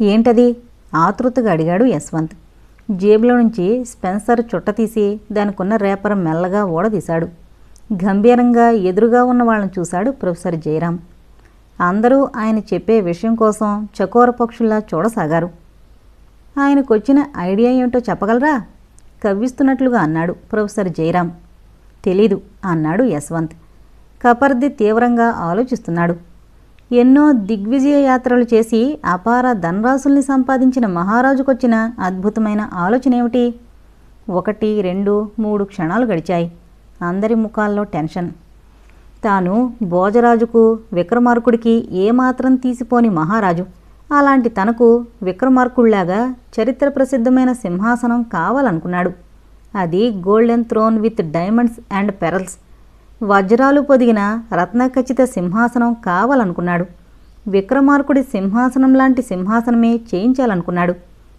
ఏంటది? ఆతృతగా అడిగాడు యశ్వంత్. జేబులో నుంచి స్పెన్సర్ చుట్ట తీసి దానికున్న రేపర్ మెల్లగా ఓడదీశాడు. గంభీరంగా ఎదురుగా ఉన్న వాళ్ళని చూశాడు ప్రొఫెసర్ జయరాం. అందరూ ఆయన చెప్పే విషయం కోసం చకోర పక్షుల్లా చూడసాగారు. ఆయనకొచ్చిన ఐడియా ఏమిటో చెప్పగలరా? కవ్విస్తున్నట్లుగా అన్నాడు ప్రొఫెసర్ జయరాం. తెలీదు అన్నాడు యశ్వంత్. కపర్ది తీవ్రంగా ఆలోచిస్తున్నాడు. ఎన్నో దిగ్విజయ యాత్రలు చేసి అపార ధనరాశుల్ని సంపాదించిన మహారాజుకొచ్చిన అద్భుతమైన ఆలోచన ఏమిటి? ఒకటి రెండు మూడు క్షణాలు గడిచాయి. అందరి ముఖాల్లో టెన్షన్. తాను భోజరాజుకు విక్రమార్కుడికి ఏమాత్రం తీసిపోని మహారాజు. అలాంటి తనకు విక్రమార్కుళ్ళాగా చరిత్ర ప్రసిద్ధమైన సింహాసనం కావాలనుకున్నాడు. అది golden throne with diamonds and pearls. వజ్రాలు పొదిగిన రత్నఖచిత సింహాసనం కావాలనుకున్నాడు. విక్రమార్కుడి సింహాసనం లాంటి సింహాసనమే చేయించాలనుకున్నాడు.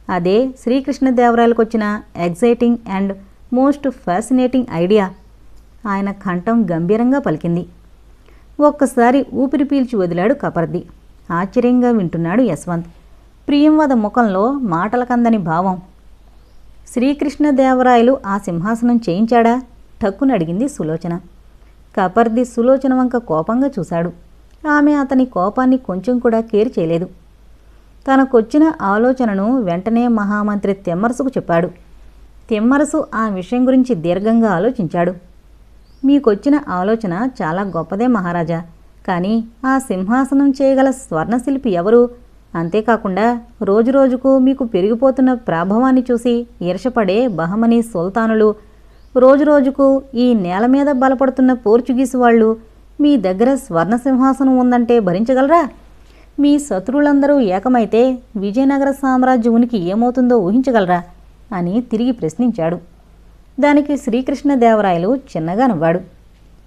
అదే శ్రీకృష్ణదేవరాయలకు వచ్చిన exciting and most fascinating idea. ఆయన కంఠం గంభీరంగా పలికింది. ఒక్కసారి ఊపిరి పీల్చి వదిలాడు కపర్ది. ఆశ్చర్యంగా వింటున్నాడు యశ్వంత్. ప్రియంవద ముఖంలో మాటలకందని భావం. శ్రీకృష్ణదేవరాయలు ఆ సింహాసనం చేయించాడా? టక్కునడిగింది సులోచన. కపర్ది సులోచన వంక కోపంగా చూశాడు. ఆమె అతని కోపాన్ని కొంచెం కూడా కేర్ చేయలేదు. తనకొచ్చిన ఆలోచనను వెంటనే మహామంత్రి తెమ్మరసుకు చెప్పాడు. తెమ్మరసు ఆ విషయం గురించి దీర్ఘంగా ఆలోచించాడు. మీకొచ్చిన ఆలోచన చాలా గొప్పదే మహారాజా. కానీ ఆ సింహాసనం చేయగల స్వర్ణశిల్పి ఎవరు? అంతేకాకుండా రోజురోజుకు మీకు పెరిగిపోతున్న ప్రాభవాన్ని చూసి ఈర్షపడే బహమనీ సుల్తానులు రోజురోజుకు ఈ నేల మీద బలపడుతున్న పోర్చుగీసు వాళ్ళు మీ దగ్గర స్వర్ణ సింహాసనం ఉందంటే భరించగలరా? మీ శత్రువులందరూ ఏకమైతే విజయనగర సామ్రాజ్య ఉనికి ఏమవుతుందో ఊహించగలరా? అని తిరిగి ప్రశ్నించాడు. దానికి శ్రీకృష్ణదేవరాయలు చిన్నగా నవ్వాడు.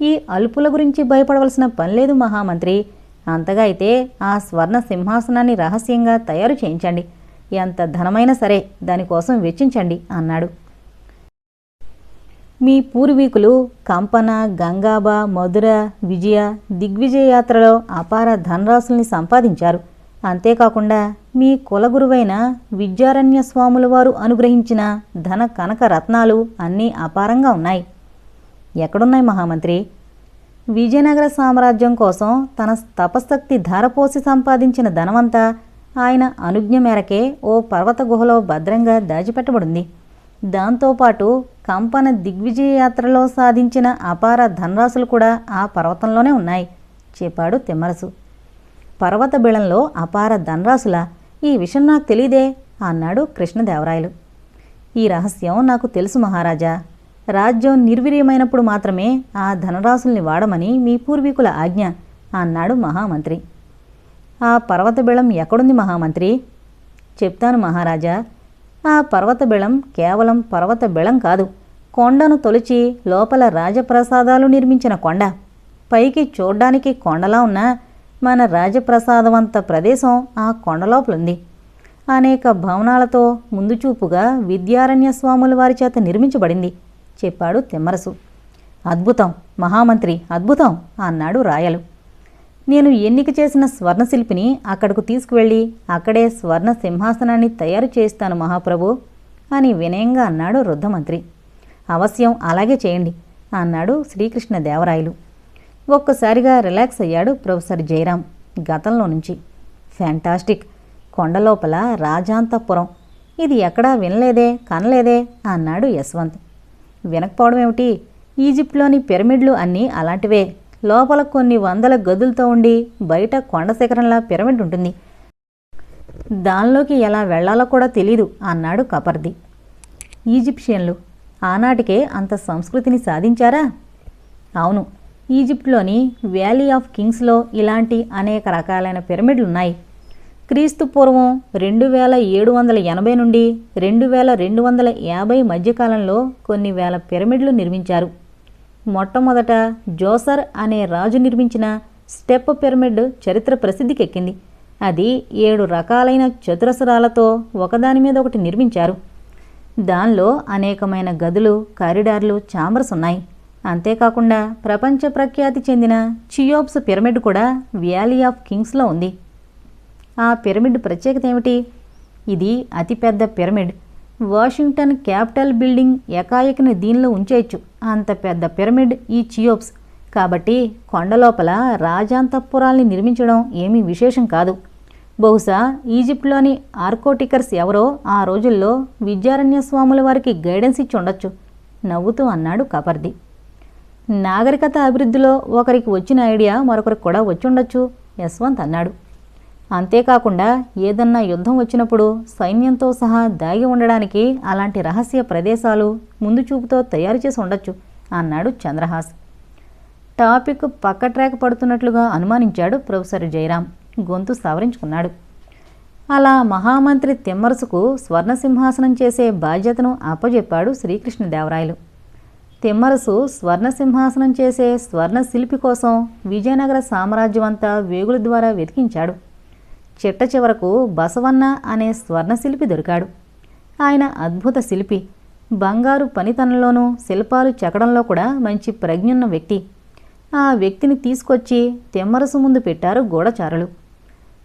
ఈ అల్పుల గురించి భయపడవలసిన పనిలేదు మహామంత్రి. అంతగా అయితే ఆ స్వర్ణ సింహాసనాన్ని రహస్యంగా తయారు చేయించండి. ఎంత ధనమైనా సరే దానికోసం వెచ్చించండి అన్నాడు. మీ పూర్వీకులు కంపన గంగాబ మధుర విజయ దిగ్విజయ యాత్రలో అపార ధనరాశుల్ని సంపాదించారు. అంతేకాకుండా మీ కులగురువైన విద్యారణ్య స్వాముల వారు అనుగ్రహించిన ధన కనక రత్నాలు అన్నీ అపారంగా ఉన్నాయి. ఎక్కడున్నాయి మహామంత్రి? విజయనగర సామ్రాజ్యం కోసం తన తపశక్తి ధారపోసి సంపాదించిన ధనమంతా ఆయన అనుజ్ఞ మేరకే ఓ పర్వత గుహలో భద్రంగా దాచిపెట్టబడింది. దాంతోపాటు కంపన దిగ్విజయ యాత్రలో సాధించిన అపార ధనరాశులు కూడా ఆ పర్వతంలోనే ఉన్నాయి చెప్పాడు తిమ్మరసు. పర్వత బిళంలో అపార ధనరాశుల ఈ విషయం నాకు తెలీదే అన్నాడు కృష్ణదేవరాయలు. ఈ రహస్యం నాకు తెలుసు మహారాజా. రాజ్యం నిర్వీర్యమైనప్పుడు మాత్రమే ఆ ధనరాశుల్ని వాడమని మీ పూర్వీకుల ఆజ్ఞ అన్నాడు మహామంత్రి. ఆ పర్వత బిళం ఎక్కడుంది మహామంత్రి? చెప్తాను మహారాజా ఆ పర్వత బిళం కేవలం పర్వత బిళం కాదు. కొండను తొలిచి లోపల రాజప్రసాదాలు నిర్మించిన కొండ. పైకి చూడ్డానికి కొండలా ఉన్న మన రాజప్రసాదవంత ప్రదేశం ఆ కొండలోపలుంది అనేక భవనాలతో ముందు చూపుగా విద్యారణ్య స్వాముల వారి చేత నిర్మించబడింది చెప్పాడు తిమ్మరసు. అద్భుతం మహామంత్రి అద్భుతం అన్నాడు రాయలు. నేను ఎన్నిక చేసిన స్వర్ణశిల్పిని అక్కడకు తీసుకువెళ్ళి అక్కడే స్వర్ణ సింహాసనాన్ని తయారు చేస్తాను మహాప్రభు అని వినయంగా అన్నాడు వృద్ధమంత్రి అవశ్యం అలాగే చేయండి అన్నాడు శ్రీకృష్ణదేవరాయలు ఒక్కసారిగా రిలాక్స్ అయ్యాడు ప్రొఫెసర్ జయరాం గతంలో నుంచి. ఫ్యాంటాస్టిక్! కొండలోపల రాజాంతపురం! ఇది ఎక్కడా వినలేదే కనలేదే అన్నాడు యశ్వంత్. వినకపోవడం ఏమిటి ఈజిప్ట్లోని పిరమిడ్లు అన్నీ అలాంటివే లోపల కొన్ని వందల గదులతో ఉండి బయట కొండ శిఖరంలా పిరమిడ్ ఉంటుంది. దానిలోకి ఎలా వెళ్ళాలో కూడా తెలీదు అన్నాడు కపర్ది. ఈజిప్షియన్లు ఆనాటికే అంత సంస్కృతిని సాధించారా? అవును ఈజిప్ట్లోని వ్యాలీ ఆఫ్ కింగ్స్లో ఇలాంటి అనేక రకాలైన పిరమిడ్లున్నాయి. క్రీస్తు పూర్వం రెండు వేల ఏడు వందల ఎనభై నుండి రెండు వేల రెండు వందల యాభై మధ్యకాలంలో కొన్ని వేల పిరమిడ్లు నిర్మించారు. మొట్టమొదట జోసర్ అనే రాజు నిర్మించిన స్టెప్ పిరమిడ్ చరిత్ర ప్రసిద్ధికెక్కింది. అది ఏడు రకాలైన చతురస్రాలతో ఒకదాని మీద ఒకటి నిర్మించారు. దానిలో అనేకమైన గదులు కారిడార్లు చాంబర్స్ ఉన్నాయి అంతేకాకుండా ప్రపంచ ప్రఖ్యాతి చెందిన చియోప్స్ పిరమిడ్ కూడా వ్యాలీ ఆఫ్ కింగ్స్లో ఉంది. ఆ పిరమిడ్ ప్రత్యేకత ఏమిటి? ఇది అతిపెద్ద పిరమిడ్. వాషింగ్టన్ క్యాపిటల్ బిల్డింగ్ ఏకాయకని దీనిలో ఉంచేయచ్చు. అంత పెద్ద పిరమిడ్ ఈ చియోప్స్. కాబట్టి కొండలోపల రాజాంతఃపురాల్ని నిర్మించడం ఏమీ విశేషం కాదు. బహుశా ఈజిప్ట్లోని ఆర్కోటికర్స్ ఎవరో ఆ రోజుల్లో విద్యారణ్య స్వాముల వారికి గైడెన్స్ ఇచ్చి ఉండొచ్చు నవ్వుతూ అన్నాడు కపర్ది. నాగరికత అభివృద్ధిలో ఒకరికి వచ్చిన ఐడియా మరొకరికి కూడా వచ్చి ఉండొచ్చు యశ్వంత్ అన్నాడు. అంతేకాకుండా ఏదన్నా యుద్ధం వచ్చినప్పుడు సైన్యంతో సహా దాగి ఉండడానికి అలాంటి రహస్య ప్రదేశాలు ముందు చూపుతో తయారు చేసి ఉండొచ్చు అన్నాడు చంద్రహాస్. టాపిక్ పక్క ట్రాక్ పడుతున్నట్లుగా అనుమానించాడు ప్రొఫెసర్ జయరాం. గొంతు సవరించుకున్నాడు. అలా మహామంత్రి తిమ్మరసుకు స్వర్ణసింహాసనం చేసే బాధ్యతను అప్పజెప్పాడు శ్రీకృష్ణదేవరాయలు. తిమ్మరసు స్వర్ణసింహాసనం చేసే స్వర్ణ శిల్పి కోసం విజయనగర సామ్రాజ్యమంతా వేగుల ద్వారా వెతికించాడు. చిట్ట చివరకు బసవన్న అనే స్వర్ణశిల్పి దొరికాడు. ఆయన అద్భుత శిల్పి. బంగారు పనితనంలోనూ శిల్పాలు చెక్కడంలో కూడా మంచి ప్రజ్ఞున్న వ్యక్తి. ఆ వ్యక్తిని తీసుకొచ్చి తిమ్మరసు ముందు పెట్టారు గూఢచారులు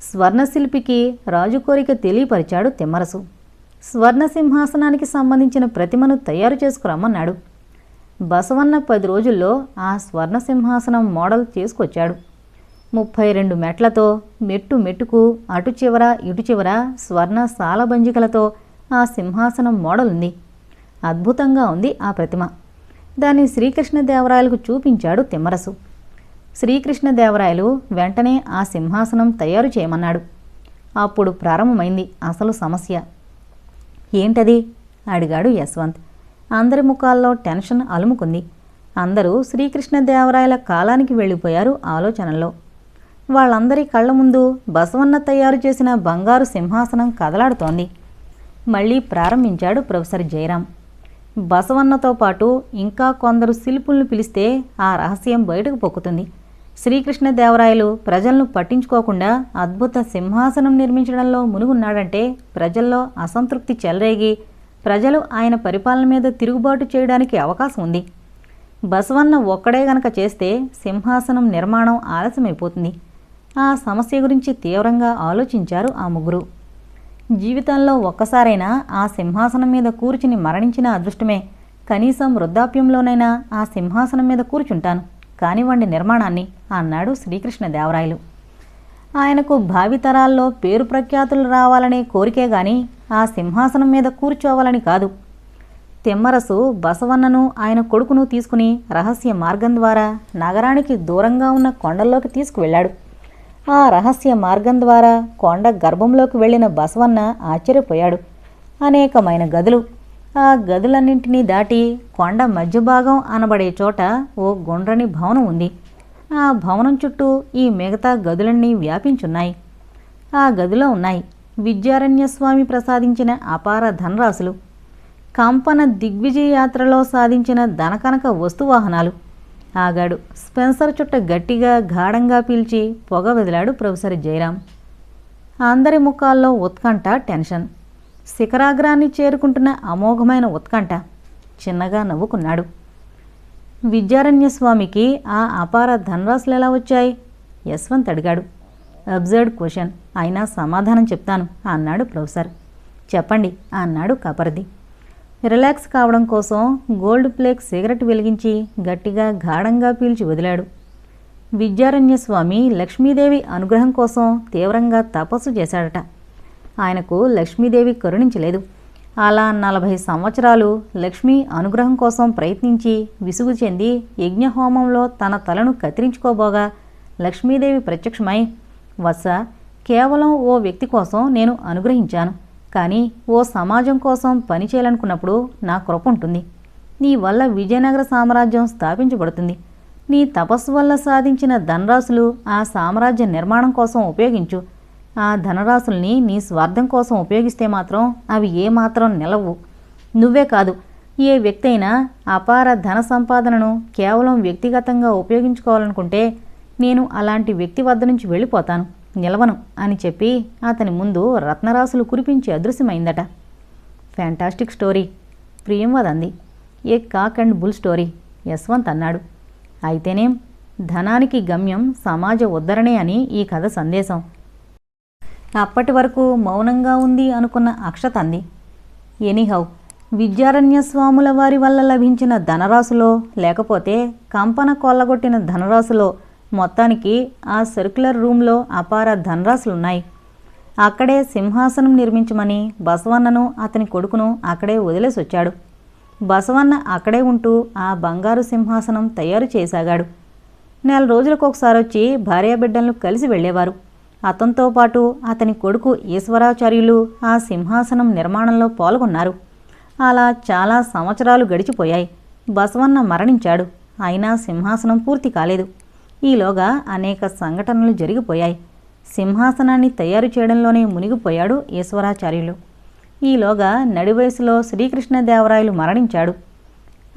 స్వర్ణశిల్పికి రాజు కోరిక తెలియపరిచాడు తిమ్మరసు. స్వర్ణ సింహాసనానికి సంబంధించిన ప్రతిమను తయారు చేసుకురమ్మన్నాడు. బసవన్న పది రోజుల్లో ఆ స్వర్ణ సింహాసనం మోడల్ చేసుకొచ్చాడు. ముప్పై రెండు మెట్లతో మెట్టు మెట్టుకు అటు చివర ఇటు చివర స్వర్ణ సాలబంజికలతో ఆ సింహాసనం మోడలుంది. ఉంది అద్భుతంగా ఉంది ఆ ప్రతిమ. దాన్ని శ్రీకృష్ణదేవరాయలకు చూపించాడు తిమ్మరసు. శ్రీకృష్ణదేవరాయలు వెంటనే ఆ సింహాసనం తయారు చేయమన్నాడు. అప్పుడు ప్రారంభమైంది అసలు సమస్య. ఏంటది? అడిగాడు యశ్వంత్. అందరి ముఖాల్లో టెన్షన్ అలుముకుంది. అందరూ శ్రీకృష్ణదేవరాయల కాలానికి వెళ్ళిపోయారు ఆలోచనల్లో. వాళ్ళందరి కళ్ళ ముందు బసవన్న తయారు చేసిన బంగారు సింహాసనం కదలాడుతోంది. మళ్ళీ ప్రారంభించాడు ప్రొఫెసర్ జయరాం. బసవన్నతో పాటు ఇంకా కొందరు శిల్పులను పిలిస్తే ఆ రహస్యం బయటకు పొక్కుతుంది శ్రీకృష్ణదేవరాయలు ప్రజలను పట్టించుకోకుండా అద్భుత సింహాసనం నిర్మించడంలో మునుగున్నాడంటే ప్రజల్లో అసంతృప్తి చెలరేగి ప్రజలు ఆయన పరిపాలన మీద తిరుగుబాటు చేయడానికి అవకాశం ఉంది. బసవన్న ఒక్కడే గనక చేస్తే సింహాసనం నిర్మాణం ఆలస్యమైపోతుంది. ఆ సమస్య గురించి తీవ్రంగా ఆలోచించారు ఆ ముగ్గురు. జీవితంలో ఒక్కసారైనా ఆ సింహాసనం మీద కూర్చుని మరణించిన అదృష్టమే. కనీసం వృద్ధాప్యంలోనైనా ఆ సింహాసనం మీద కూర్చుంటాను. కానివ్వండి నిర్మాణాన్ని అన్నాడు శ్రీకృష్ణదేవరాయలు. ఆయనకు భావితరాల్లో పేరు ప్రఖ్యాతులు రావాలనే కోరికే గాని ఆ సింహాసనం మీద కూర్చోవాలని కాదు. తిమ్మరసు బసవన్నను ఆయన కొడుకును తీసుకుని రహస్య మార్గం ద్వారా నగరానికి దూరంగా ఉన్న కొండల్లోకి తీసుకువెళ్ళాడు. ఆ రహస్య మార్గం ద్వారా కొండ గర్భంలోకి వెళ్ళిన బసవన్న ఆశ్చర్యపోయాడు. అనేకమైన గదులు. ఆ గదులన్నింటినీ దాటి కొండ మధ్య భాగం అనబడే చోట ఓ గుండ్రని భవనం ఉంది. ఆ భవనం చుట్టూ ఈ మిగతా గదులన్నీ వ్యాపించున్నాయి. ఆ గదిలో ఉన్నాయి విద్యారణ్యస్వామి ప్రసాదించిన అపార ధనరాశులు. కంపన దిగ్విజయ యాత్రలో సాధించిన ధనకనక వస్తువాహనాలు. ఆగాడు. స్పెన్సర్ చుట్ట గట్టిగా గాఢంగా పీల్చి పొగ వదిలాడు ప్రొఫెసర్ జయరాం. అందరి ముఖాల్లో ఉత్కంఠ టెన్షన్. శిఖరాగ్రాన్ని చేరుకుంటున్న అమోఘమైన ఉత్కంఠ చిన్నగా నవ్వుకున్నాడు. విద్యారణ్యస్వామికి ఆ అపార ధనరాశులు ఎలా వచ్చాయి? యశ్వంత్ అడిగాడు. Absurd question. అయినా సమాధానం చెప్తాను అన్నాడు ప్రొఫెసర్. చెప్పండి అన్నాడు కపర్ది. రిలాక్స్ కావడం కోసం గోల్డ్ ప్లేక్ సిగరెట్ వెలిగించి గట్టిగా గాఢంగా పీల్చి వదిలాడు. విద్యారణ్యస్వామి లక్ష్మీదేవి అనుగ్రహం కోసం తీవ్రంగా తపస్సు చేశాడట. ఆయనకు లక్ష్మీదేవి కరుణించలేదు. అలా నలభై సంవత్సరాలు లక్ష్మీ అనుగ్రహం కోసం ప్రయత్నించి విసుగు చెంది యజ్ఞహోమంలో తన తలను కత్తిరించుకోబోగా లక్ష్మీదేవి ప్రత్యక్షమై వత్స కేవలం ఓ వ్యక్తి కోసం నేను అనుగ్రహించాను. కానీ ఓ సమాజం కోసం పనిచేయాలనుకున్నప్పుడు నా కృప ఉంటుంది. నీ వల్ల విజయనగర సామ్రాజ్యం స్థాపించబడుతుంది. నీ తపస్సు వల్ల సాధించిన ధనరాశులు ఆ సామ్రాజ్య నిర్మాణం కోసం ఉపయోగించు. ఆ ధనరాశుల్ని నీ స్వార్థం కోసం ఉపయోగిస్తే మాత్రం అవి ఏమాత్రం నిలవు. నువ్వే కాదు ఏ వ్యక్తి అయినా అపార ధన సంపాదనను కేవలం వ్యక్తిగతంగా ఉపయోగించుకోవాలనుకుంటే నేను అలాంటి వ్యక్తి వద్ద నుంచి వెళ్ళిపోతాను. నిలవను అని చెప్పి అతని ముందు రత్నరాసులు కురిపించి అదృశ్యమైందట. ఫ్యాంటాస్టిక్ స్టోరీ ప్రియంవద్ అంది a cock and bull story Yashwant అన్నాడు. అయితేనేం? ధనానికి గమ్యం సమాజ ఉద్ధరణే అని ఈ కథ సందేశం. అప్పటి వరకు మౌనంగా ఉంది అనుకున్న అక్షత అంది ఎనీహౌ విద్యారణ్య స్వాముల వారి వల్ల లభించిన ధనరాశులో లేకపోతే కంపన కొల్లగొట్టిన ధనరాశులో మొత్తానికి ఆ సర్క్యులర్ రూమ్లో అపార ధనరాశులున్నాయి. అక్కడే సింహాసనం నిర్మించమని బసవన్నను అతని కొడుకును అక్కడే వదిలేసి వచ్చాడు బసవన్న అక్కడే ఉంటూ ఆ బంగారు సింహాసనం తయారు చేసాగాడు. నెల రోజులకు ఒకసారి వచ్చి భార్యాబిడ్డలను కలిసి వెళ్ళేవారు. అతనితో పాటు అతని కొడుకు ఈశ్వరాచార్యులు ఆ సింహాసనం నిర్మాణంలో పాల్గొన్నారు. అలా చాలా సంవత్సరాలు గడిచిపోయాయి. బసవన్న మరణించాడు. అయినా సింహాసనం పూర్తి కాలేదు. ఈలోగా అనేక సంఘటనలు జరిగిపోయాయి. సింహాసనాన్ని తయారు చేయడంలోనే మునిగిపోయాడు ఈశ్వరాచార్యులు. ఈలోగా నడి వయసులో శ్రీకృష్ణదేవరాయలు మరణించాడు.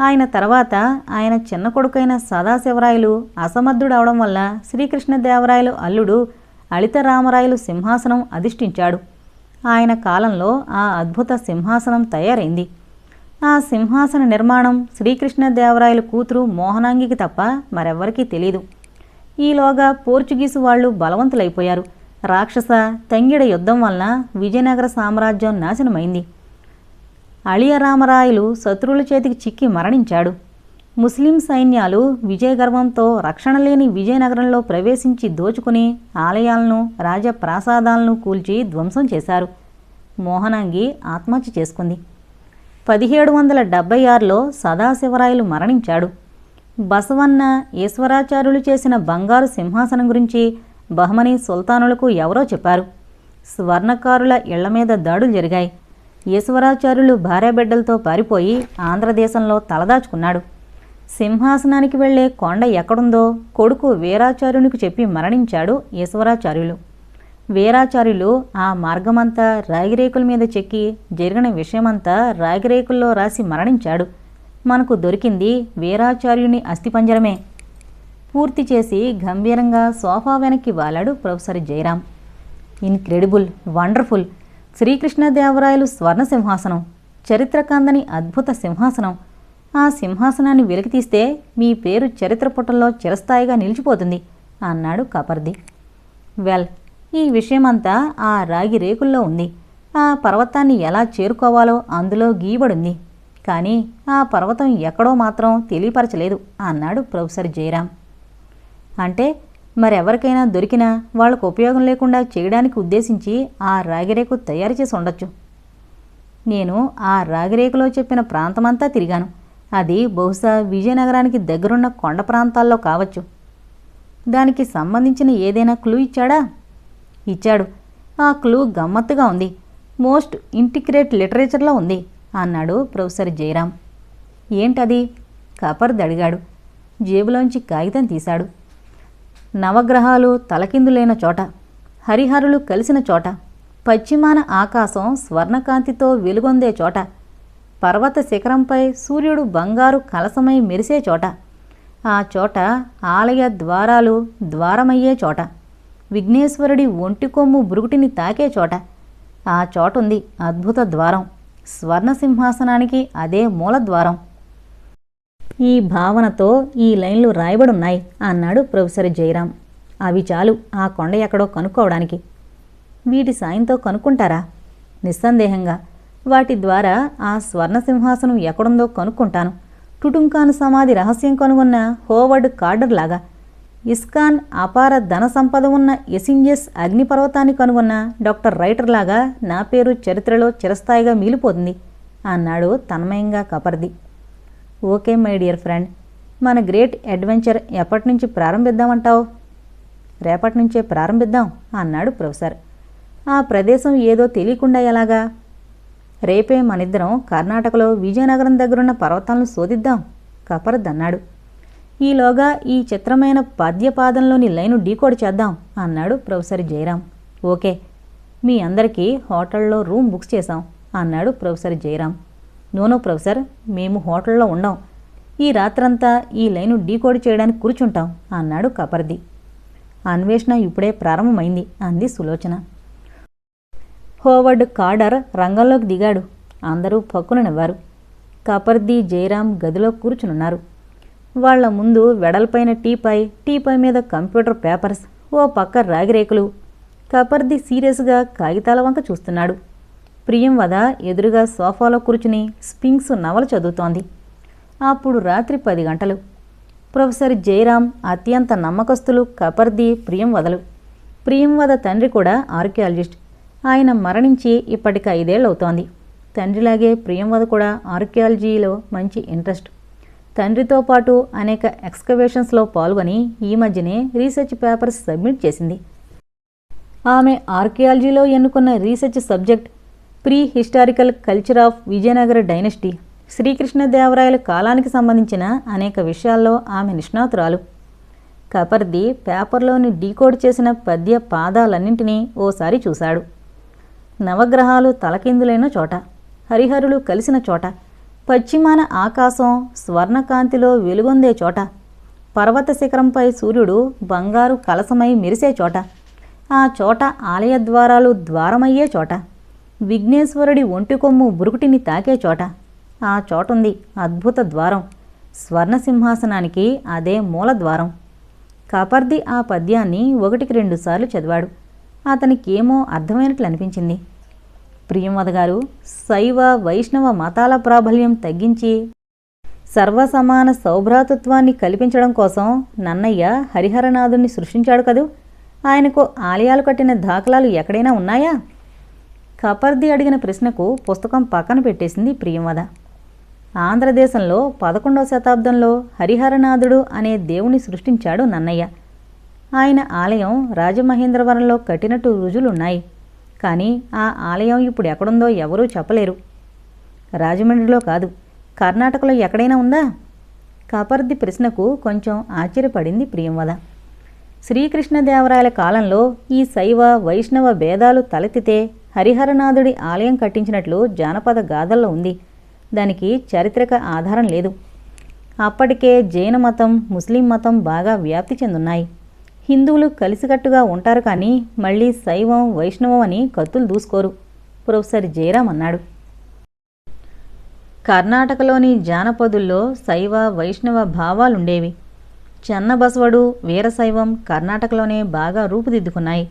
ఆయన తర్వాత ఆయన చిన్న కొడుకైన సదాశివరాయలు అసమర్థుడవడం వల్ల శ్రీకృష్ణదేవరాయలు అల్లుడు అళితరామరాయలు సింహాసనం అధిష్ఠించాడు. ఆయన కాలంలో ఆ అద్భుత సింహాసనం తయారైంది. ఆ సింహాసన నిర్మాణం శ్రీకృష్ణదేవరాయలు కూతురు మోహనాంగికి తప్ప మరెవ్వరికీ తెలియదు ఈలోగా పోర్చుగీసు వాళ్ళు బలవంతులైపోయారు. రాక్షస తంగిడ యుద్ధం వలన విజయనగర సామ్రాజ్యం నాశనమైంది. అళియరామరాయలు శత్రువుల చేతికి చిక్కి మరణించాడు. ముస్లిం సైన్యాలు విజయగర్వంతో రక్షణ లేని విజయనగరంలో ప్రవేశించి దోచుకుని ఆలయాలను రాజప్రాసాదాలను కూల్చి ధ్వంసం చేశారు. మోహనాంగి ఆత్మహత్య చేసుకుంది. పదిహేడు వందల డెబ్బై ఆరులో సదాశివరాయలు మరణించాడు. బసవన్న ఈశ్వరాచార్యులు చేసిన బంగారు సింహాసనం గురించి బహమనీ సుల్తానులకు ఎవరో చెప్పారు. స్వర్ణకారుల ఇళ్ళ మీద దాడులు జరిగాయి. ఈశ్వరాచార్యులు భార్యాబిడ్డలతో పారిపోయి ఆంధ్రదేశంలో తలదాచుకున్నాడు. సింహాసనానికి వెళ్ళే కొండ ఎక్కడుందో కొడుకు వీరాచార్యునికి చెప్పి మరణించాడు ఈశ్వరాచార్యులు. వీరాచార్యులు ఆ మార్గమంతా రాగిరేకుల మీద చెక్కి జరిగిన విషయమంతా రాగిరేకుల్లో రాసి మరణించాడు. మనకు దొరికింది వీరాచార్యుని అస్థిపంజరమే. పూర్తి చేసి గంభీరంగా సోఫా వెనక్కి వాలాడు professor Jayaram. Incredible wonderful Srikrishnadevarayalu స్వర్ణ సింహాసనం చరిత్ర కందని అద్భుత సింహాసనం. ఆ సింహాసనాన్ని వెలికితీస్తే మీ పేరు చరిత్ర పుటల్లో చిరస్థాయిగా నిలిచిపోతుంది అన్నాడు కపర్ది. వెల్ ఈ విషయమంతా ఆ రాగి రేకుల్లో ఉంది. ఆ పర్వతాన్ని ఎలా చేరుకోవాలో అందులో గీయబడింది. కానీ ఆ పర్వతం ఎక్కడో మాత్రం తెలియపరచలేదు అన్నాడు ప్రొఫెసర్ జయరాం. అంటే మరెవరికైనా దొరికినా వాళ్ళకు ఉపయోగం లేకుండా చేయడానికి ఉద్దేశించి ఆ రాగిరేకు తయారు చేసి ఉండొచ్చు. నేను ఆ రాగిరేకులో చెప్పిన ప్రాంతమంతా తిరిగాను. అది బహుశా విజయనగరానికి దగ్గరున్న కొండ ప్రాంతాల్లో కావచ్చు. దానికి సంబంధించిన ఏదైనా క్లూ ఇచ్చాడా? ఇచ్చాడు. ఆ క్లూ గమ్మత్తుగా ఉంది. మోస్ట్ ఇంటిగ్రేట్ లిటరేచర్లో ఉంది. అన్నాడు ప్రొఫెసర్ జయరాం. ఏంటది? కపర్ దడిగాడు. జేబులోంచి కాగితం తీశాడు. నవగ్రహాలు తలకిందులైన చోట హరిహరులు కలిసిన చోట పశ్చిమాన ఆకాశం స్వర్ణకాంతితో వెలుగొందే చోట పర్వత శిఖరంపై సూర్యుడు బంగారు కలసమై మెరిసే చోట ఆ చోట ఆలయ ద్వారాలు ద్వారమయ్యే చోట విఘ్నేశ్వరుడి ఒంటి కొమ్ము బురుగుటిని తాకే చోట ఆ చోటుంది అద్భుత ద్వారం. స్వర్ణ సింహాసనానికి అదే మూల ద్వారం ఈ భావనతో ఈ లైన్లు రాయబడున్నాయి అన్నాడు ప్రొఫెసర్ జయరాం. అవి చాలు ఆ కొండ ఎక్కడో కనుక్కోవడానికి. వీటి సాయంతో కనుక్కుంటారా? నిస్సందేహంగా. వాటి ద్వారా ఆ స్వర్ణ సింహాసనం ఎక్కడుందో కనుక్కుంటాను. టుటుంకాను సమాధి రహస్యం కనుగొన్న హోవర్డ్ కార్డర్ లాగా ఇస్కాన్ అపార ధన సంపద ఉన్న ఎసింజెస్ అగ్నిపర్వతాన్ని కనుగొన్న డాక్టర్ రైటర్ లాగా నా పేరు చరిత్రలో చిరస్థాయిగా మిగిలిపోతుంది అన్నాడు తన్మయంగా Kapardi. Okay my dear friend మన గ్రేట్ అడ్వెంచర్ ఎప్పటి నుంచి ప్రారంభిద్దామంటావు? రేపటి నుంచే ప్రారంభిద్దాం అన్నాడు ప్రొఫెసర్. ఆ ప్రదేశం ఏదో తెలియకుండా ఎలాగా? రేపే మనిద్దరం కర్ణాటకలో విజయనగరం దగ్గరున్న పర్వతాలను శోధిద్దాం కపరద్ అన్నాడు. ఈలోగా ఈ చిత్రమైన పద్యపాదంలోని లైను డీకోడ్ చేద్దాం అన్నాడు ప్రొఫెసర్ జయరాం. ఓకే మీ అందరికీ హోటల్లో రూమ్ బుక్స్ చేశాం అన్నాడు ప్రొఫెసర్ జయరాం. నోనో ప్రొఫెసర్ మేము హోటల్లో ఉండం ఈ రాత్రంతా ఈ లైను డీకోడ్ చేయడానికి కూర్చుంటాం అన్నాడు కపర్ది. అన్వేషణ ఇప్పుడే ప్రారంభమైంది అంది సులోచన. హోవర్డ్ కార్డర్ రంగంలోకి దిగాడు అందరూ పక్కున నవ్వారు. కపర్ది జయరాం గదిలో కూర్చునున్నారు. వాళ్ళ ముందు వెడల్పైన టీపై టీపై మీద కంప్యూటర్ పేపర్స్ ఓ పక్క రాగిరేకులు. కపర్ది సీరియస్గా కాగితాల వంక చూస్తున్నాడు. ప్రియంవద ఎదురుగా సోఫాలో కూర్చుని స్పింగ్స్ నవలు చదువుతోంది. అప్పుడు రాత్రి పది గంటలు. ప్రొఫెసర్ జయరాం అత్యంత నమ్మకస్తులు కపర్ది ప్రియంవదలు ప్రియంవద తండ్రి కూడా ఆర్కియాలజిస్ట్. ఆయన మరణించి ఇప్పటికి ఐదేళ్ళవుతోంది తండ్రిలాగే ప్రియంవద కూడా ఆర్కియాలజీలో మంచి ఇంట్రెస్ట్. తండ్రితో పాటు అనేక ఎక్స్కవేషన్స్లో పాల్గొని ఈ మధ్యనే రీసెర్చ్ పేపర్స్ సబ్మిట్ చేసింది. ఆమె ఆర్కియాలజీలో ఎన్నుకున్న research subject pre historical culture of Vijayanagara dynasty శ్రీకృష్ణదేవరాయల కాలానికి సంబంధించిన అనేక విషయాల్లో ఆమె నిష్ణాతురాలు. కపర్ది పేపర్లోని డీకోడ్ చేసిన పద్య పాదాలన్నింటినీ ఓసారి చూశాడు. నవగ్రహాలు తలకిందులైన చోట హరిహరులు కలిసిన చోట పశ్చిమాన ఆకాశం స్వర్ణకాంతిలో వెలుగొందే చోట. పర్వత శిఖరంపై సూర్యుడు బంగారు కలసమై మెరిసే చోట. ఆ చోట ఆలయ ద్వారాలు ద్వారమయ్యే చోట. విఘ్నేశ్వరుడి ఒంటి కొమ్ము బురుకుటిని తాకే చోట. ఆ చోటుంది అద్భుత ద్వారం. స్వర్ణ సింహాసనానికి అదే మూల ద్వారం. కాపర్ది ఆ పద్యాన్ని ఒకటికి రెండుసార్లు చదివాడు. అతనికేమో అర్థమైనట్లు అనిపించింది. ప్రియంవద గారు శైవ వైష్ణవ మతాల ప్రాబల్యం తగ్గించి సర్వసమాన సౌభ్రాతృత్వాన్ని కల్పించడం కోసం నన్నయ్య హరిహరనాథుని సృష్టించాడు కదూ? ఆయనకు ఆలయాలు కట్టిన దాఖలాలు ఎక్కడైనా ఉన్నాయా? కపర్ది అడిగిన ప్రశ్నకు పుస్తకం పక్కన పెట్టేసింది ప్రియంవద ఆంధ్రదేశంలో పదకొండవ శతాబ్దంలో హరిహరనాథుడు అనే దేవుని సృష్టించాడు నన్నయ్య. ఆయన ఆలయం రాజమహేంద్రవరంలో కట్టినట్టు రుజులున్నాయి కానీ ఆ ఆలయం ఇప్పుడు ఎక్కడుందో ఎవరూ చెప్పలేరు. రాజమండ్రిలో కాదు కర్ణాటకలో ఎక్కడైనా ఉందా? కపర్ది ప్రశ్నకు కొంచెం ఆశ్చర్యపడింది ప్రియంవద. శ్రీకృష్ణదేవరాయల కాలంలో ఈ శైవ వైష్ణవ భేదాలు తలెత్తితే హరిహరనాథుడి ఆలయం కట్టించినట్లు జానపద గాథల్లో ఉంది. దానికి చారిత్రక ఆధారం లేదు. అప్పటికే జైన మతం ముస్లిం మతం బాగా వ్యాప్తి చెందున్నాయి. హిందువులు కలిసికట్టుగా ఉంటారు కానీ మళ్ళీ శైవం వైష్ణవం అని కత్తులు దూసుకోరు. ప్రొఫెసర్ జయరాం అన్నాడు. కర్ణాటకలోని జానపదుల్లో శైవ వైష్ణవ భావాలుండేవి. చెన్నబసవడు వీరశైవం కర్ణాటకలోనే బాగా రూపుదిద్దుకున్నాయి.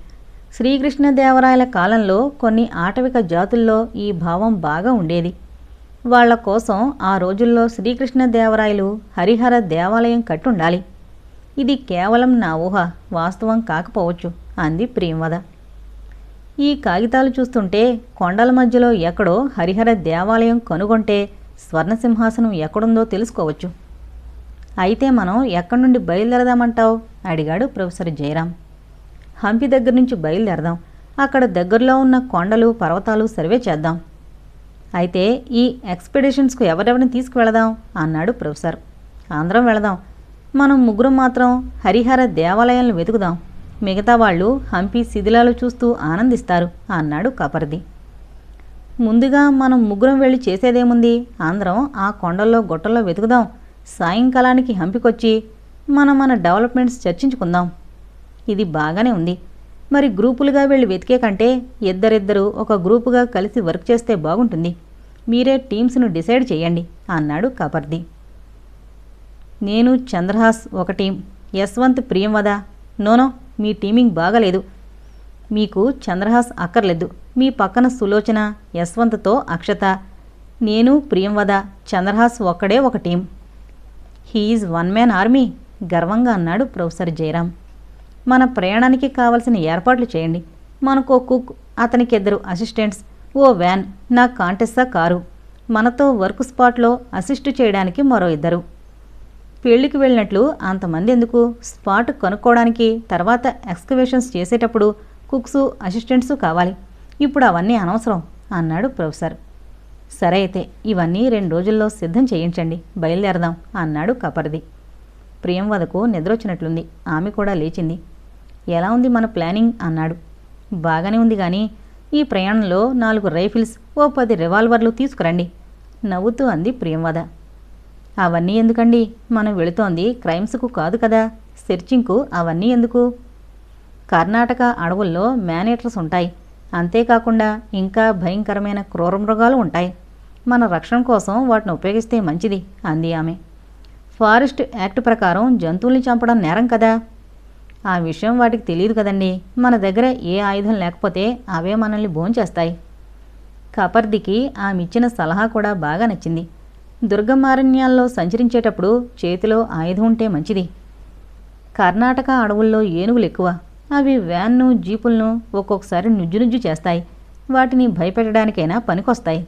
శ్రీకృష్ణదేవరాయల కాలంలో కొన్ని ఆటవిక జాతుల్లో ఈ భావం బాగా ఉండేది. వాళ్ళ కోసం ఆ రోజుల్లో శ్రీకృష్ణదేవరాయలు హరిహర దేవాలయం కట్టుండాలి. ఇది కేవలం నా ఊహ వాస్తవం కాకపోవచ్చు అంది ప్రేమవద. ఈ కాగితాలు చూస్తుంటే కొండల మధ్యలో ఎక్కడో హరిహర దేవాలయం కనుగొంటే స్వర్ణసింహాసనం ఎక్కడుందో తెలుసుకోవచ్చు. అయితే మనం ఎక్కడి నుండి బయలుదేరదామంటావు? అడిగాడు ప్రొఫెసర్ జయరాం. హంపి దగ్గర నుంచి బయలుదేరదాం. అక్కడ దగ్గరలో ఉన్న కొండలు పర్వతాలు సర్వే చేద్దాం. అయితే ఈ ఎక్స్పెడిషన్స్కు ఎవరెవరిని తీసుకువెళదాం? అన్నాడు ప్రొఫెసర్. ఆంధ్రం వెళదాం. మనం ముగ్గురం మాత్రం హరిహర దేవాలయాలను వెతుకుదాం. మిగతా వాళ్ళు హంపి శిథిలాలు చూస్తూ ఆనందిస్తారు అన్నాడు కపర్ది. ముందుగా మనం ముగ్గురం వెళ్ళి చేసేదేముంది? ఆంధ్రం ఆ కొండల్లో గొట్టల్లో వెతుకుదాం. సాయంకాలానికి హంపికొచ్చి మనం మన డెవలప్మెంట్స్ చర్చించుకుందాం. ఇది బాగానే ఉంది. మరి గ్రూపులుగా వెళ్ళి వెతికే కంటే ఇద్దరిద్దరు ఒక గ్రూపుగా కలిసి వర్క్ చేస్తే బాగుంటుంది. మీరే టీమ్స్ను డిసైడ్ చేయండి అన్నాడు కపర్ది. నేను చంద్రహాస్ ఒక team. Yashwant Priyamvada no no మీ టీమింగ్ బాగలేదు. మీకు చంద్రహాస్ అక్కర్లేదు. మీ పక్కన సులోచన యశ్వంత్తో అక్షత. నేను ప్రియంవద చంద్రహాస్ ఒక్కడే ఒక team. He's one man army గర్వంగా అన్నాడు ప్రొఫెసర్ జయరాం మన ప్రయాణానికి కావలసిన ఏర్పాట్లు చేయండి. మనకు కుక్ అతనికి ఇద్దరు అసిస్టెంట్స్ ఓ వ్యాన్ నా కాంటెస్సా కారు. మనతో వర్క్ స్పాట్లో అసిస్ట్ చేయడానికి మరో ఇద్దరు. పెళ్ళికి వెళ్ళినట్లు అంతమంది ఎందుకు? స్పాట్ కనుక్కోవడానికి తర్వాత ఎక్స్కవేషన్స్ చేసేటప్పుడు కుక్స్ అసిస్టెంట్స్ కావాలి. ఇప్పుడు అవన్నీ అనవసరం అన్నాడు ప్రొఫెసర్. సరే అయితే ఇవన్నీ రెండు రోజుల్లో సిద్ధం చేయించండి బయలుదేరదాం అన్నాడు కపర్ది. ప్రియంవదకు నిద్రొచ్చినట్లుంది. ఆమె కూడా లేచింది. ఎలా ఉంది మన ప్లానింగ్? అన్నాడు. బాగానే ఉంది కానీ ఈ ప్రయాణంలో నాలుగు రైఫిల్స్ ఓ పది రివాల్వర్లు తీసుకురండి నవ్వుతూ అంది ప్రియంవద అవన్నీ ఎందుకండి? మనం వెళుతోంది క్రైమ్స్కు కాదు కదా. సెర్చింగ్కు అవన్నీ ఎందుకు? కర్ణాటక అడవుల్లో మేనేటర్స్ ఉంటాయి. అంతేకాకుండా ఇంకా భయంకరమైన క్రూర మృగాలు ఉంటాయి. మన రక్షణ కోసం వాటిని ఉపయోగిస్తే మంచిది అంది ఆమె. ఫారెస్ట్ యాక్ట్ ప్రకారం జంతువుల్ని చంపడం నేరం కదా. ఆ విషయం వాటికి తెలియదు కదండి. మన దగ్గర ఏ ఆయుధం లేకపోతే అవే మనల్ని భోంచేస్తాయి. కపర్దికి ఆమె ఇచ్చిన సలహా కూడా బాగా నచ్చింది. దుర్గమారణ్యాల్లో సంచరించేటప్పుడు చేతిలో ఆయుధం ఉంటే మంచిది. కర్ణాటక అడవుల్లో ఏనుగులు ఎక్కువ అవి వ్యాన్ను జీపులను ఒక్కొక్కసారి నుజ్జు నుజ్జు చేస్తాయి. వాటిని భయపెట్టడానికైనా పనికొస్తాయి.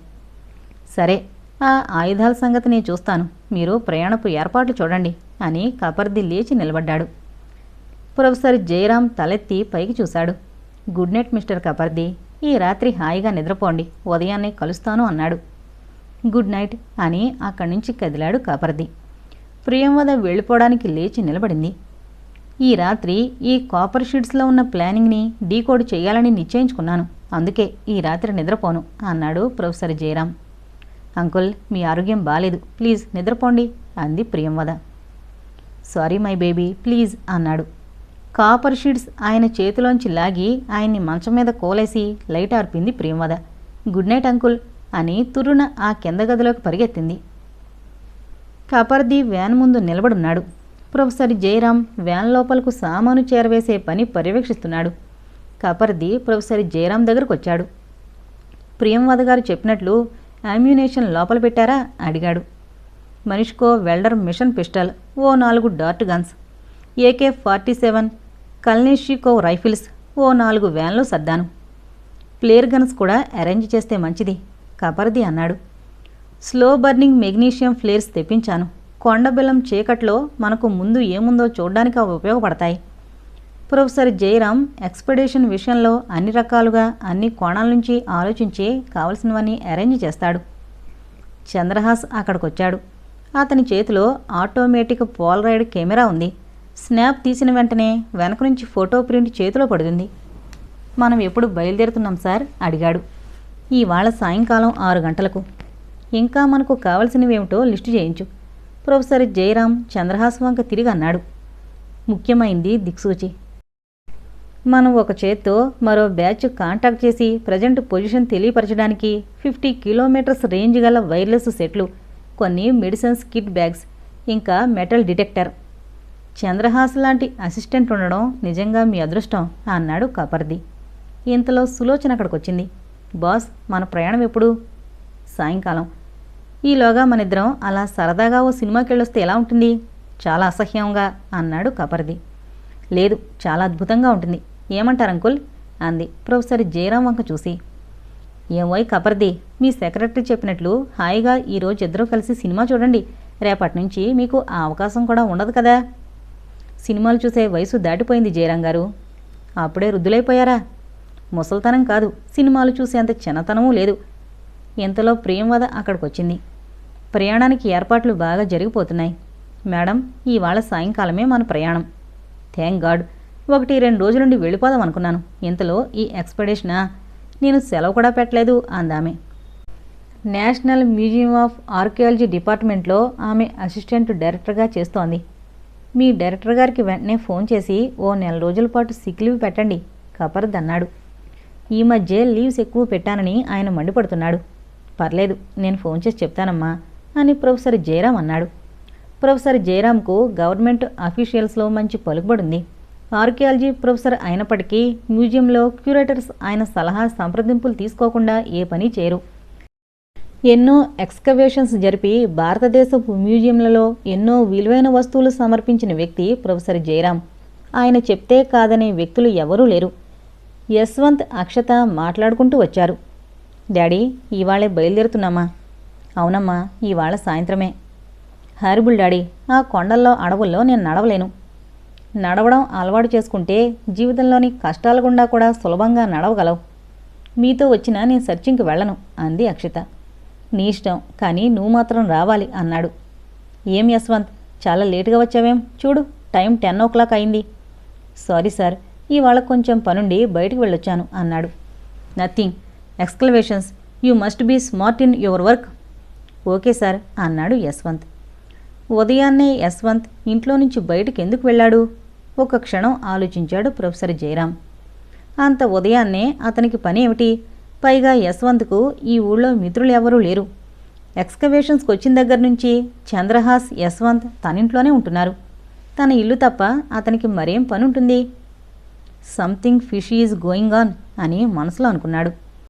సరే ఆ ఆయుధాల సంగతి నేను చూస్తాను. మీరు ప్రయాణపు ఏర్పాట్లు చూడండి అని కపర్ది లేచి నిలబడ్డాడు. ప్రొఫెసర్ జయరాం తలెత్తి పైకి చూశాడు. Good night mister Kapardi. ఈ రాత్రి హాయిగా నిద్రపోండి. ఉదయాన్నే కలుస్తాను అన్నాడు. గుడ్ నైట్ అని అక్కడి నుంచి కదిలాడు కాపర్ది. ప్రియంవద వెళ్ళిపోవడానికి లేచి నిలబడింది. ఈ రాత్రి ఈ కాపర్ షీట్స్లో ఉన్న ప్లానింగ్ని డీకోడ్ చేయాలని నిశ్చయించుకున్నాను. అందుకే ఈ రాత్రి నిద్రపోను అన్నాడు ప్రొఫెసర్ జయరాం అంకుల్ మీ ఆరోగ్యం బాలేదు. ప్లీజ్ నిద్రపోండి అంది Priyamvada. Sorry my baby please అన్నాడు. కాపర్ షీట్స్ ఆయన చేతిలోంచి లాగి ఆయన్ని మంచం మీద కోలేసి లైట్ ఆర్పింది ప్రియంవద. గుడ్ నైట్ అంకుల్ అని తురున ఆ కింద గదిలోకి పరిగెత్తింది. కపర్ది వ్యాన్ ముందు నిలబడున్నాడు. ప్రొఫెసర్ జయరాం వ్యాన్ లోపలకు సామాను చేరవేసే పని పర్యవేక్షిస్తున్నాడు. కపర్ది ప్రొఫెసర్ జయరాం దగ్గరకు వచ్చాడు. ప్రియంవద గారు చెప్పినట్లు అమ్యునేషన్ లోపల పెట్టారా? అడిగాడు. మనిష్కో వెల్డర్ మిషన్ పిస్టల్ ఓ నాలుగు dart guns AK forty seven Kalashnikov rifles ఓ నాలుగు వ్యాన్లు సర్దాను. ప్లేయర్ గన్స్ కూడా అరేంజ్ చేస్తే మంచిది. కపర్ది అన్నాడు. స్లో బర్నింగ్ మెగ్నీషియం ఫ్లేర్స్ తెప్పించాను. కొండబెల్లం చీకట్లో మనకు ముందు ఏముందో చూడడానికి అవి ఉపయోగపడతాయి. ప్రొఫెసర్ జయరాం ఎక్స్పెడిషన్ విషయంలో అన్ని రకాలుగా అన్ని కోణాల నుంచి ఆలోచించి కావలసినవన్నీ అరేంజ్ చేస్తాడు. చంద్రహాస్ అక్కడికొచ్చాడు. అతని చేతిలో ఆటోమేటిక్ పోలరాయిడ్ కెమెరా ఉంది. స్నాప్ తీసిన వెంటనే వెనక నుంచి ఫోటో ప్రింట్ చేతిలో పడుతుంది. మనం ఎప్పుడు బయలుదేరుతున్నాం సార్? అడిగాడు. ఇవాళ సాయంకాలం ఆరు గంటలకు. ఇంకా మనకు కావలసినవేమిటో లిస్టు చేయించు. ప్రొఫెసర్ జయరాం చంద్రహాస్ వంక తిరిగి అన్నాడు. ముఖ్యమైంది దిక్సూచి. మనం ఒక చేత్తో మరో బ్యాచ్ కాంటాక్ట్ చేసి ప్రజెంట్ పొజిషన్ తెలియపరచడానికి ఫిఫ్టీ కిలోమీటర్స్ రేంజ్ గల వైర్లెస్ సెట్లు కొన్ని మెడిసిన్స్ కిట్ బ్యాగ్స్ ఇంకా మెటల్ డిటెక్టర్. చంద్రహాస్ లాంటి అసిస్టెంట్ ఉండడం నిజంగా మీ అదృష్టం అన్నాడు కపర్ది. ఇంతలో సులోచన అక్కడికొచ్చింది. బాస్ మన ప్రయాణం ఎప్పుడు? సాయంకాలం. ఈలోగా మనిద్దరం అలా సరదాగా ఓ సినిమాకి వెళ్ళొస్తే ఎలా ఉంటుంది? చాలా అసహ్యంగా అన్నాడు కపర్ది. లేదు చాలా అద్భుతంగా ఉంటుంది. ఏమంటారు అంకుల్? అంది ప్రొఫెసర్ జయరాం వంక చూసి. ఏమోయ్ కపర్ది మీ సెక్రటరీ చెప్పినట్లు హాయిగా ఈరోజు ఇద్దరూ కలిసి సినిమా చూడండి. రేపటి నుంచి మీకు ఆ అవకాశం కూడా ఉండదు కదా? సినిమాలు చూసే వయసు దాటిపోయింది జయరాం గారు. అప్పుడే వృద్ధులైపోయారా? ముసల్తనం కాదు. సినిమాలు చూసేంత చిన్నతనమూ లేదు. ఇంతలో ప్రియంవద అక్కడికొచ్చింది. ప్రయాణానికి ఏర్పాట్లు బాగా జరిగిపోతున్నాయి. మేడం ఇవాళ సాయంకాలమే మన ప్రయాణం. Thank god. ఒకటి రెండు రోజుల నుండి వెళ్ళిపోదాం అనుకున్నాను. ఇంతలో ఈ ఎక్స్పెడిషనా? నేను సెలవు కూడా పెట్టలేదు అందామె. నేషనల్ మ్యూజియం ఆఫ్ ఆర్కియాలజీ డిపార్ట్మెంట్లో ఆమె అసిస్టెంట్ డైరెక్టర్గా చేస్తోంది. మీ డైరెక్టర్ గారికి వెంటనే ఫోన్ చేసి ఓ నెల రోజుల పాటు సిక్ లీవ్ పెట్టండి. కపర్ద్ అన్నాడు ఈ మధ్య లీవ్స్ ఎక్కువ పెట్టానని ఆయన మండిపడుతున్నాడు. పర్లేదు నేను ఫోన్ చేసి చెప్తానమ్మా అని ప్రొఫెసర్ జయరాం అన్నాడు. ప్రొఫెసర్ జయరాంకు గవర్నమెంట్ అఫీషియల్స్లో మంచి పలుకుబడింది. ఆర్కియాలజీ ప్రొఫెసర్ అయినప్పటికీ మ్యూజియంలో క్యూరేటర్స్ ఆయన సలహా సంప్రదింపులు తీసుకోకుండా ఏ పని చేయరు. ఎన్నో ఎక్స్కవేషన్స్ జరిపి భారతదేశపు మ్యూజియంలలో ఎన్నో విలువైన వస్తువులు సమర్పించిన వ్యక్తి ప్రొఫెసర్ జయరాం ఆయన చెప్తే కాదనే వ్యక్తులు ఎవరూ లేరు. యశ్వంత్ అక్షత మాట్లాడుకుంటూ వచ్చారు. డాడీ ఇవాళే బయలుదేరుతున్నామా? అవునమ్మా ఇవాళ సాయంత్రమే. హారిబుల్ డాడీ ఆ కొండల్లో అడవుల్లో నేను నడవలేను. నడవడం అలవాటు చేసుకుంటే జీవితంలోని కష్టాల గుండా కూడా సులభంగా నడవగలవు. మీతో వచ్చినా నేను సర్చింగ్కి వెళ్ళను అంది అక్షిత. నీ ఇష్టం కానీ నువ్వు మాత్రం రావాలి అన్నాడు. ఏం యశ్వంత్ చాలా లేటుగా వచ్చావేం? చూడు టైం టెన్ ఓ క్లాక్ అయింది. సారీ సార్ ఇవాళ కొంచెం పనుండి బయటకు వెళ్ళొచ్చాను అన్నాడు. Nothing excavations you must be smart in your work okay sir అన్నాడు యశ్వంత్. ఉదయాన్నే యశ్వంత్ ఇంట్లో నుంచి బయటకు ఎందుకు వెళ్ళాడు? ఒక క్షణం ఆలోచించాడు ప్రొఫెసర్ జయరాం. అంత ఉదయాన్నే అతనికి పని ఏమిటి పైగా యశ్వంత్కు ఈ ఊళ్ళో మిత్రులు ఎవరూ లేరు. ఎక్స్కవేషన్స్కి వచ్చిన దగ్గర నుంచి చంద్రహాస్ యశ్వంత్ తనింట్లోనే ఉంటున్నారు. తన ఇల్లు తప్ప అతనికి మరేం పని ఉంటుంది something fish is going on అని మనసులో అనుకున్నాడు.